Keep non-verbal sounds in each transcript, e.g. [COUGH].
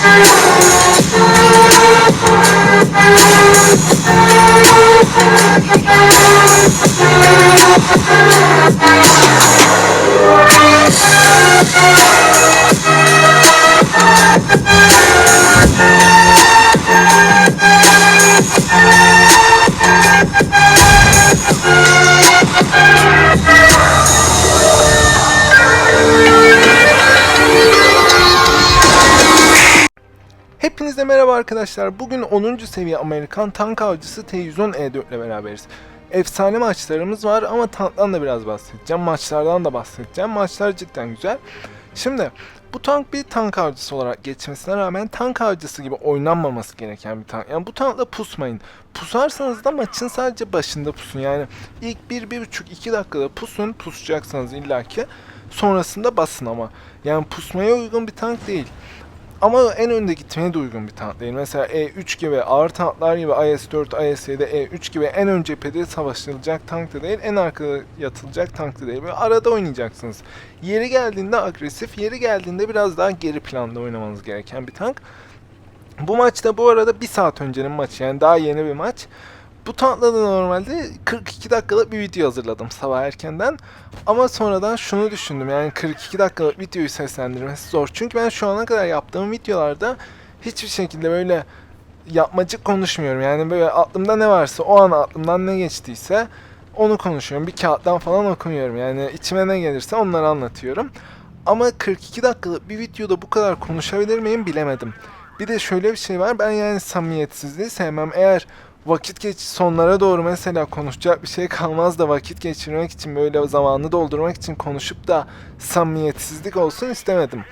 I'm sorry. Hepinize merhaba arkadaşlar. Bugün 10. seviye Amerikan tank avcısı T110E4 ile beraberiz. Efsane maçlarımız var ama tanktan da biraz bahsedeceğim. Maçlardan da bahsedeceğim. Maçlar cidden güzel. Şimdi bu tank bir tank avcısı olarak geçmesine rağmen tank avcısı gibi oynanmaması gereken bir tank. Yani bu tankla pusmayın. Pusarsanız da maçın sadece başında pusun. Yani ilk 1-1,5-2 dakikada pusun. Pusacaksanız illaki. Sonrasında basın ama. Yani pusmaya uygun bir tank değil. Ama en önde gitmeye de uygun bir tank değil. Mesela E3 gibi ağır tanklar gibi IS-4, IS-7, E3 gibi en ön cephede savaşılacak tank da değil, en arkada yatılacak tank da değil. Böyle arada oynayacaksınız. Yeri geldiğinde agresif, yeri geldiğinde biraz daha geri planda oynamanız gereken bir tank. Bu maçta bu arada bir saat öncenin maçı yani daha yeni bir maç. Bu tankla da normalde 42 dakikalık bir video hazırladım sabah erkenden. Ama sonradan şunu düşündüm yani 42 dakikalık videoyu seslendirmesi zor. Çünkü ben şu ana kadar yaptığım videolarda hiçbir şekilde böyle yapmacık konuşmuyorum. Yani böyle aklımda ne varsa o an aklımdan ne geçtiyse onu konuşuyorum. Bir kağıttan falan okumuyorum. Yani içime ne gelirse onları anlatıyorum. Ama 42 dakikalık bir videoda bu kadar konuşabilir miyim bilemedim. Bir de şöyle bir şey var. Ben yani samimiyetsizliği sevmem. Eğer vakit geç sonlara doğru mesela konuşacak bir şey kalmaz da vakit geçirmek için böyle zamanı doldurmak için konuşup da samimiyetsizlik olsun istemedim.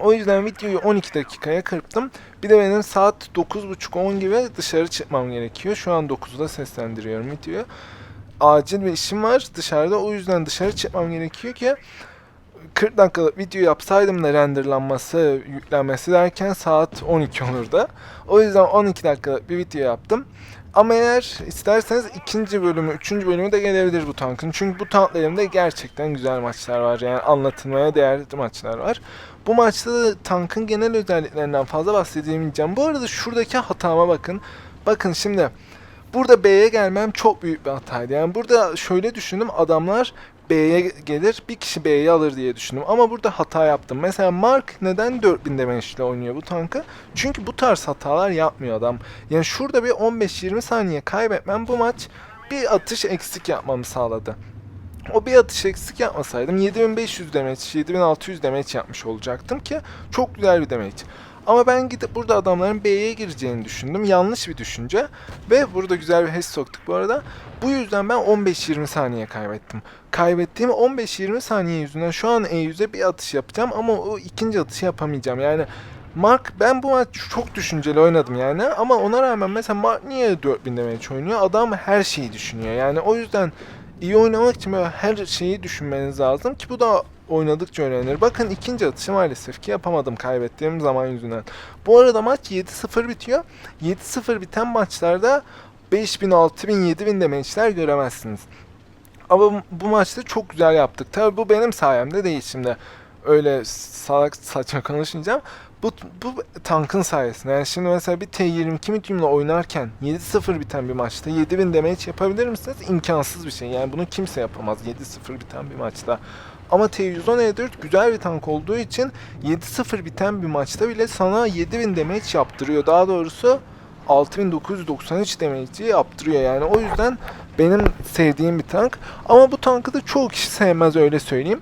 O yüzden videoyu 12 dakikaya kırptım. Bir de benim saat 9.30-10 gibi dışarı çıkmam gerekiyor. Şu an 9'da seslendiriyorum videoyu. Acil bir işim var dışarıda. O yüzden dışarı çıkmam gerekiyor ki 40 dakikalık video yapsaydım da renderlanması, yüklenmesi derken saat 12 olurdu. O yüzden 12 dakikalık bir video yaptım. Ama eğer isterseniz ikinci bölümü, üçüncü bölümü de gelebilir bu tankın. Çünkü bu tanklarımda gerçekten güzel maçlar var. Yani anlatılmaya değerli maçlar var. Bu maçta da tankın genel özelliklerinden fazla bahsedemeyeceğim. Bu arada şuradaki hatama bakın. Bakın şimdi burada B'ye gelmem çok büyük bir hataydı. Yani burada şöyle düşündüm adamlar B'ye gelir bir kişi B'yi alır diye düşündüm. Ama burada hata yaptım. Mesela Mark neden 4000 damage oynuyor bu tankı? Çünkü bu tarz hatalar yapmıyor adam. Yani şurada bir 15-20 saniye kaybetmem bu maç bir atış eksik yapmamı sağladı. O bir atış eksik yapmasaydım 7500 damage, 7600 damage yapmış olacaktım ki çok güzel bir damage. Ama ben gidip burada adamların B'ye gireceğini düşündüm. Yanlış bir düşünce. Ve burada güzel bir HES soktuk bu arada. Bu yüzden ben 15-20 saniye kaybettim. Kaybettiğim 15-20 saniye yüzünden şu an E100'e bir atış yapacağım ama o ikinci atışı yapamayacağım. Yani Mark ben bu maç çok düşünceli oynadım yani ama ona rağmen mesela Mark niye 4000 damage oynuyor? Adam her şeyi düşünüyor. Yani o yüzden iyi oynamak için böyle her şeyi düşünmeniz lazım ki bu da oynadıkça öğrenir. Bakın ikinci atışı maalesef ki yapamadım kaybettiğim zaman yüzünden. Bu arada maç 7-0 bitiyor. 7-0 biten maçlarda 5000, 6000, 7000 damage'ler göremezsiniz. Ama bu maçta çok güzel yaptık. Tabi bu benim sayemde değil şimdi. Öyle salak saçma konuşmayacağım. Bu, bu tankın sayesinde. Yani şimdi mesela bir T22 medium'la oynarken 7-0 biten bir maçta 7000 damage yapabilir misiniz? İmkansız bir şey. Yani bunu kimse yapamaz 7-0 biten bir maçta. Ama T110E4 güzel bir tank olduğu için 7-0 biten bir maçta bile sana 7000 damage yaptırıyor. Daha doğrusu 6993 damage'i yaptırıyor yani. O yüzden benim sevdiğim bir tank. Ama bu tankı da çoğu kişi sevmez öyle söyleyeyim.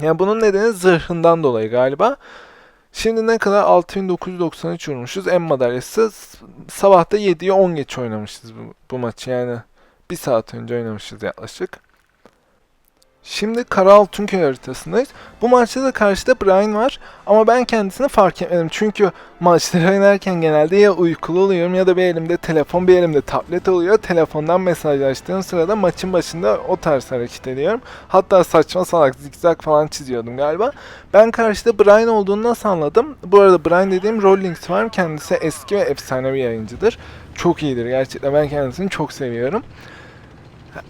Yani bunun nedeni zırhından dolayı galiba. Şimdi ne kadar 6993 vurmuşuz. En madalyası s- sabah da 7'ye 10 geç oynamışız bu, bu maçı yani. Bir saat önce oynamışız yaklaşık. Şimdi Kara Altınköy haritasındayız. Bu maçta da karşıda Brian var ama ben kendisini fark etmedim. Çünkü maçları [LAUGHS] oynarken genelde ya uykulu oluyorum ya da bir elimde telefon bir elimde tablet oluyor. Telefondan mesajlaştığım sırada maçın başında o tarz hareket ediyorum. Hatta saçma salak zikzak falan çiziyordum galiba. Ben karşıda Brian olduğunu nasıl anladım? Bu arada Brian dediğim Rollings var. Kendisi eski ve efsane bir yayıncıdır. Çok iyidir gerçekten. Ben kendisini çok seviyorum.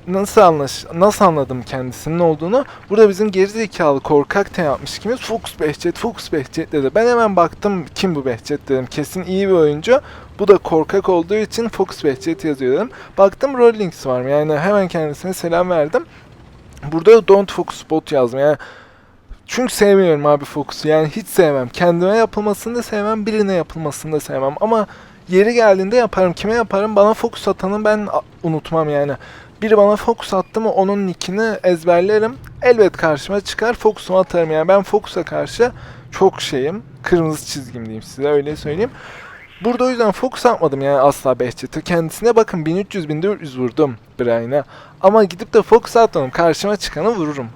Nasıl anlaş nasıl anladım kendisinin olduğunu? Burada bizim gerizekalı korkak te yapmış kimiz? Fox Behçet, Fox Behçet dedi. Ben hemen baktım kim bu Behçet dedim. Kesin iyi bir oyuncu. Bu da korkak olduğu için Fox Behçet yazıyor dedim. Baktım Rollings var mı? Yani hemen kendisine selam verdim. Burada Don't Focus Bot yazdım. Yani çünkü sevmiyorum abi Focus'u. Yani hiç sevmem. Kendime yapılmasını da sevmem, birine yapılmasını da sevmem. Ama yeri geldiğinde yaparım. Kime yaparım? Bana Focus atanı ben unutmam yani. Biri bana Focus attı mı onun nickini ezberlerim. Elbet karşıma çıkar Focus'umu atarım. Yani ben Focus'a karşı çok şeyim. Kırmızı çizgim diyeyim size öyle söyleyeyim. Burada o yüzden Focus atmadım yani asla Behçet'e. Kendisine bakın 1300-1400 vurdum Brian'a. Ama gidip de Focus atmadım. Karşıma çıkanı vururum.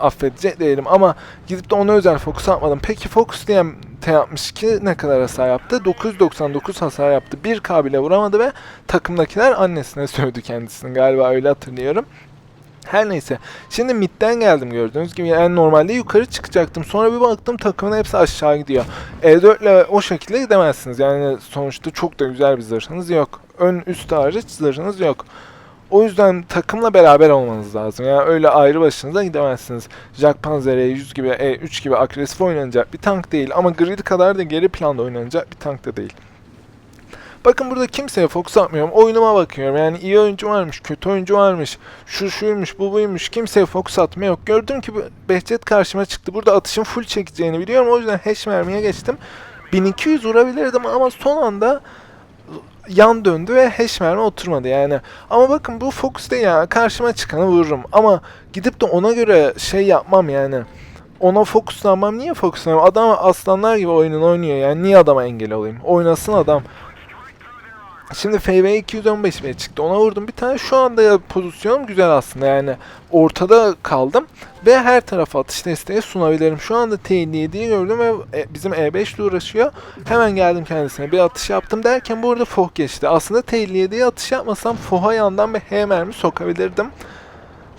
Affedecek değilim ama gidip de ona özel Focus atmadım. Peki Focus diyen T yapmış ki ne kadar hasar yaptı? 999 hasar yaptı. 1K bile vuramadı ve takımdakiler annesine sövdü kendisini. Galiba öyle hatırlıyorum. Her neyse. Şimdi midden geldim gördüğünüz gibi. Yani normalde yukarı çıkacaktım. Sonra bir baktım takımın hepsi aşağı gidiyor. E4 ile o şekilde gidemezsiniz. Yani sonuçta çok da güzel bir zırhınız yok. Ön üst hariç zırhınız yok. O yüzden takımla beraber olmanız lazım. Yani öyle ayrı başınıza gidemezsiniz. Jack Panzer E100 gibi, E3 gibi agresif oynanacak bir tank değil. Ama Grid kadar da geri planda oynanacak bir tank da değil. Bakın burada kimseye fokus atmıyorum. Oyunuma bakıyorum. Yani iyi oyuncu varmış, kötü oyuncu varmış. Şu şuymuş, bu buymuş. Kimseye fokus atma yok. Gördüm ki Behçet karşıma çıktı. Burada atışın full çekeceğini biliyorum. O yüzden hash mermiye geçtim. 1200 vurabilirdim ama son anda yan döndü ve hash mermi oturmadı yani. Ama bakın bu Fox değil ya. Karşıma çıkanı vururum. Ama gidip de ona göre şey yapmam yani. Ona fokuslanmam. Niye fokuslanmam? Adam aslanlar gibi oyununu oynuyor yani. Niye adama engel olayım? Oynasın adam. Şimdi FV 215 bile çıktı. Ona vurdum bir tane. Şu anda pozisyonum güzel aslında yani. Ortada kaldım ve her tarafa atış desteği sunabilirim. Şu anda T57'yi gördüm ve e, bizim E5 ile uğraşıyor. Hemen geldim kendisine bir atış yaptım derken bu arada Foh geçti. Aslında T57'ye atış yapmasam Foh'a yandan bir H mermi sokabilirdim.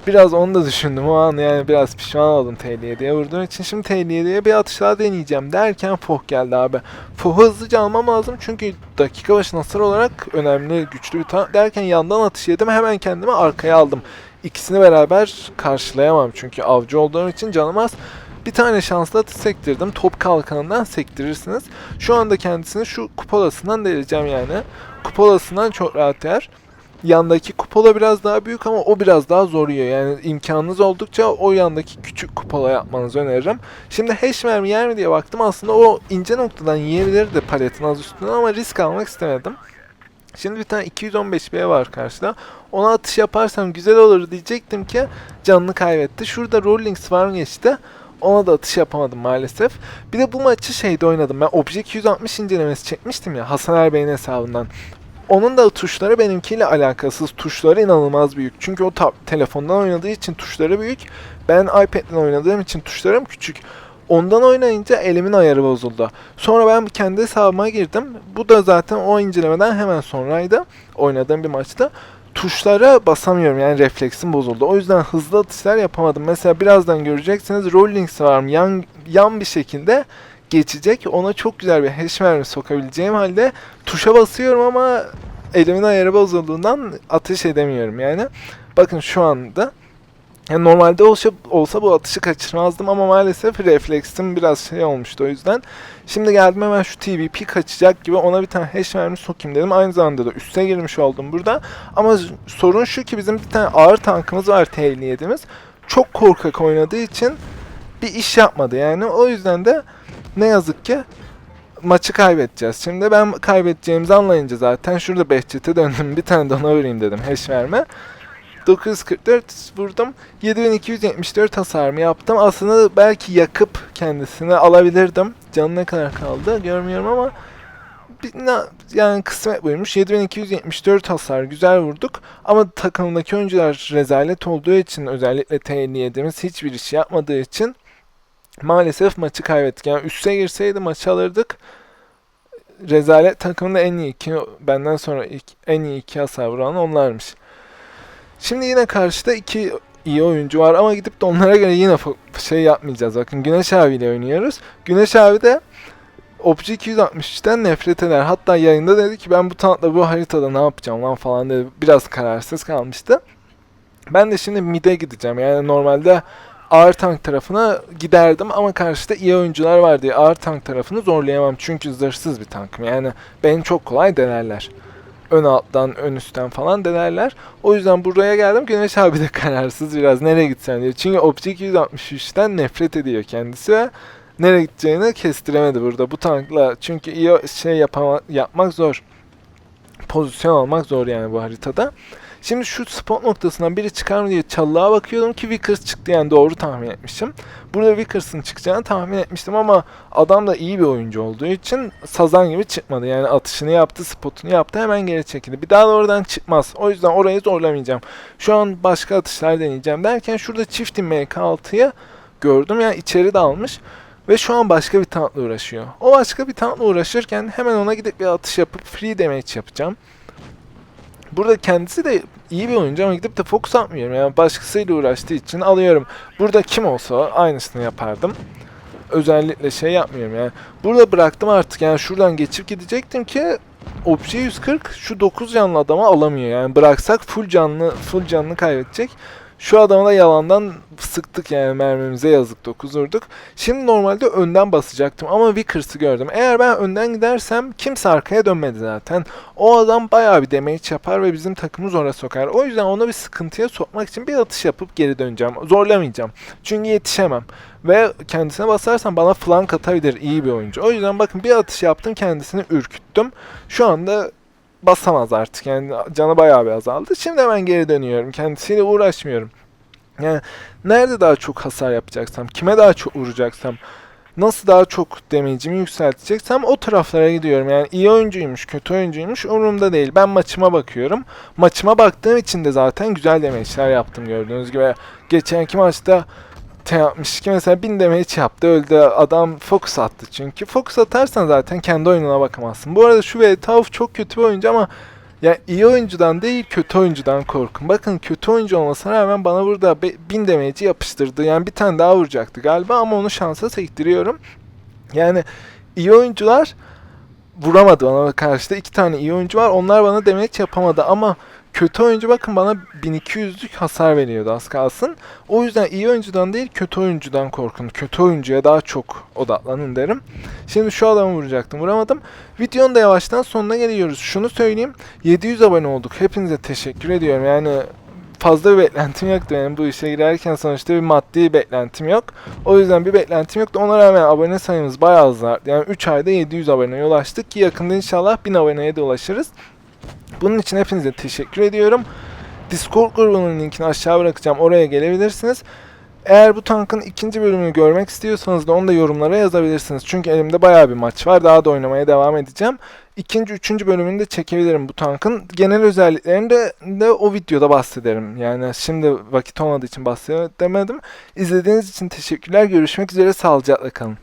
Biraz onu da düşündüm o an yani biraz pişman oldum T57'ye vurduğum için. Şimdi T57'ye bir atış daha deneyeceğim derken Foh geldi abi. Foh'u hızlıca almam lazım çünkü dakika başı hasar olarak önemli güçlü bir tank derken yandan atış yedim hemen kendimi arkaya aldım. İkisini beraber karşılayamam çünkü avcı olduğum için canım az. Bir tane şanslı atış sektirdim. Top kalkanından sektirirsiniz. Şu anda kendisini şu kupolasından deleceğim yani. Kupolasından çok rahat yer. Yandaki kupola biraz daha büyük ama o biraz daha zor yiyor. Yani imkanınız oldukça o yandaki küçük kupola yapmanızı öneririm. Şimdi hash mermi yer mi diye baktım. Aslında o ince noktadan yiyebilirdi paletin az üstünden ama risk almak istemedim. Şimdi bir tane 215B var karşıda. Ona atış yaparsam güzel olur diyecektim ki canını kaybetti. Şurada Rolling Swarm geçti. Ona da atış yapamadım maalesef. Bir de bu maçı şeyde oynadım. Ben Obje 260 incelemesi çekmiştim ya Hasan Erbey'in hesabından. Onun da tuşları benimkiyle alakasız. Tuşları inanılmaz büyük. Çünkü o telefondan oynadığı için tuşları büyük. Ben iPad'den oynadığım için tuşlarım küçük. Ondan oynayınca elimin ayarı bozuldu. Sonra ben kendi hesabıma girdim. Bu da zaten o incelemeden hemen sonraydı. Oynadığım bir maçta. Tuşlara basamıyorum yani refleksim bozuldu. O yüzden hızlı atışlar yapamadım. Mesela birazdan göreceksiniz Rolling Swarm yan, yan bir şekilde geçecek. Ona çok güzel bir hash mermi sokabileceğim halde tuşa basıyorum ama elimin ayarı bozulduğundan atış edemiyorum yani. Bakın şu anda yani normalde olsa, olsa bu atışı kaçırmazdım ama maalesef refleksim biraz şey olmuştu o yüzden. Şimdi geldim hemen şu TVP kaçacak gibi ona bir tane hash mermi sokayım dedim. Aynı zamanda da üste girmiş oldum burada. Ama sorun şu ki bizim bir tane ağır tankımız var T57'miz. Çok korkak oynadığı için bir iş yapmadı yani. O yüzden de ne yazık ki maçı kaybedeceğiz. Şimdi ben kaybedeceğimizi anlayınca zaten şurada Behçet'e döndüm. [LAUGHS] Bir tane de ona dedim hash verme. 944 vurdum. 7274 hasar mı yaptım? Aslında belki yakıp kendisini alabilirdim. Canı ne kadar kaldı görmüyorum ama yani kısmet buymuş. 7274 hasar güzel vurduk. Ama takımdaki oyuncular rezalet olduğu için özellikle T57'miz hiçbir iş yapmadığı için maalesef maçı kaybettik. Yani üste girseydi maçı alırdık. Rezalet takımında en iyi iki, benden sonra ilk, en iyi iki hasar vuran onlarmış. Şimdi yine karşıda iki iyi oyuncu var ama gidip de onlara göre yine şey yapmayacağız. Bakın Güneş abiyle oynuyoruz. Güneş abi de Obje 263'ten nefret eder. Hatta yayında dedi ki ben bu tankla bu haritada ne yapacağım lan falan dedi. Biraz kararsız kalmıştı. Ben de şimdi mid'e gideceğim. Yani normalde ağır tank tarafına giderdim ama karşıda iyi oyuncular var diye ağır tank tarafını zorlayamam. Çünkü zırhsız bir tankım. Yani beni çok kolay denerler. Ön alttan, ön üstten falan denerler. O yüzden buraya geldim. Güneş abi de [LAUGHS] kararsız biraz. Nereye gitsen diyor. Çünkü Optik 163'ten nefret ediyor kendisi ve nereye gideceğini kestiremedi burada bu tankla. Çünkü iyi şey yapama, yapmak zor. Pozisyon almak zor yani bu haritada. Şimdi şu spot noktasından biri çıkar mı diye çalılığa bakıyordum ki Vickers çıktı yani doğru tahmin etmişim. Burada Vickers'ın çıkacağını tahmin etmiştim ama adam da iyi bir oyuncu olduğu için sazan gibi çıkmadı. Yani atışını yaptı, spotunu yaptı hemen geri çekildi. Bir daha da oradan çıkmaz. O yüzden orayı zorlamayacağım. Şu an başka atışlar deneyeceğim derken şurada çift MK6'ya gördüm yani içeri dalmış. Ve şu an başka bir tankla uğraşıyor. O başka bir tankla uğraşırken hemen ona gidip bir atış yapıp free damage yapacağım. Burada kendisi de iyi bir oyuncu ama gidip de fokus atmıyorum. Yani başkasıyla uğraştığı için alıyorum. Burada kim olsa aynısını yapardım. Özellikle şey yapmıyorum yani. Burada bıraktım artık yani şuradan geçip gidecektim ki Obje 140 şu 9 canlı adamı alamıyor. Yani bıraksak full canlı full canlı kaybedecek. Şu adama da yalandan sıktık yani mermimize yazık 9 vurduk. Şimdi normalde önden basacaktım ama Vickers'ı gördüm. Eğer ben önden gidersem kimse arkaya dönmedi zaten. O adam bayağı bir damage yapar ve bizim takımı zora sokar. O yüzden onu bir sıkıntıya sokmak için bir atış yapıp geri döneceğim. Zorlamayacağım. Çünkü yetişemem. Ve kendisine basarsam bana flank atabilir iyi bir oyuncu. O yüzden bakın bir atış yaptım kendisini ürküttüm. Şu anda basamaz artık. Yani canı bayağı bir azaldı. Şimdi hemen geri dönüyorum. Kendisiyle uğraşmıyorum. Yani nerede daha çok hasar yapacaksam, kime daha çok vuracaksam, nasıl daha çok damage'imi yükselteceksem o taraflara gidiyorum. Yani iyi oyuncuymuş, kötü oyuncuymuş umurumda değil. Ben maçıma bakıyorum. Maçıma baktığım için de zaten güzel damage'ler yaptım gördüğünüz gibi. Geçenki maçta T62 mesela 1000 damage yaptı öldü. Adam focus attı çünkü. Focus atarsan zaten kendi oyununa bakamazsın. Bu arada şu Veltauf çok kötü bir oyuncu ama ya iyi oyuncudan değil kötü oyuncudan korkun. Bakın kötü oyuncu olmasına rağmen bana burada 1000 damage'i yapıştırdı. Yani bir tane daha vuracaktı galiba ama onu şansa sektiriyorum. Yani iyi oyuncular vuramadı bana karşıda. iki tane iyi oyuncu var. Onlar bana damage yapamadı ama kötü oyuncu bakın bana 1200'lük hasar veriyordu az kalsın. O yüzden iyi oyuncudan değil kötü oyuncudan korkun. Kötü oyuncuya daha çok odaklanın derim. Şimdi şu adamı vuracaktım vuramadım. Videonun da yavaştan sonuna geliyoruz. Şunu söyleyeyim 700 abone olduk. Hepinize teşekkür ediyorum. Yani fazla bir beklentim yoktu benim bu işe girerken sonuçta bir maddi beklentim yok. O yüzden bir beklentim yoktu. Ona rağmen abone sayımız bayağı azaldı. Yani 3 ayda 700 aboneye ulaştık ki yakında inşallah 1000 aboneye de ulaşırız. Bunun için hepinize teşekkür ediyorum. Discord grubunun linkini aşağı bırakacağım. Oraya gelebilirsiniz. Eğer bu tankın ikinci bölümünü görmek istiyorsanız da onu da yorumlara yazabilirsiniz. Çünkü elimde bayağı bir maç var. Daha da oynamaya devam edeceğim. İkinci, üçüncü bölümünü de çekebilirim bu tankın. Genel özelliklerini de, de o videoda bahsederim. Yani şimdi vakit olmadığı için bahsedemedim. İzlediğiniz için teşekkürler. Görüşmek üzere. Sağlıcakla kalın.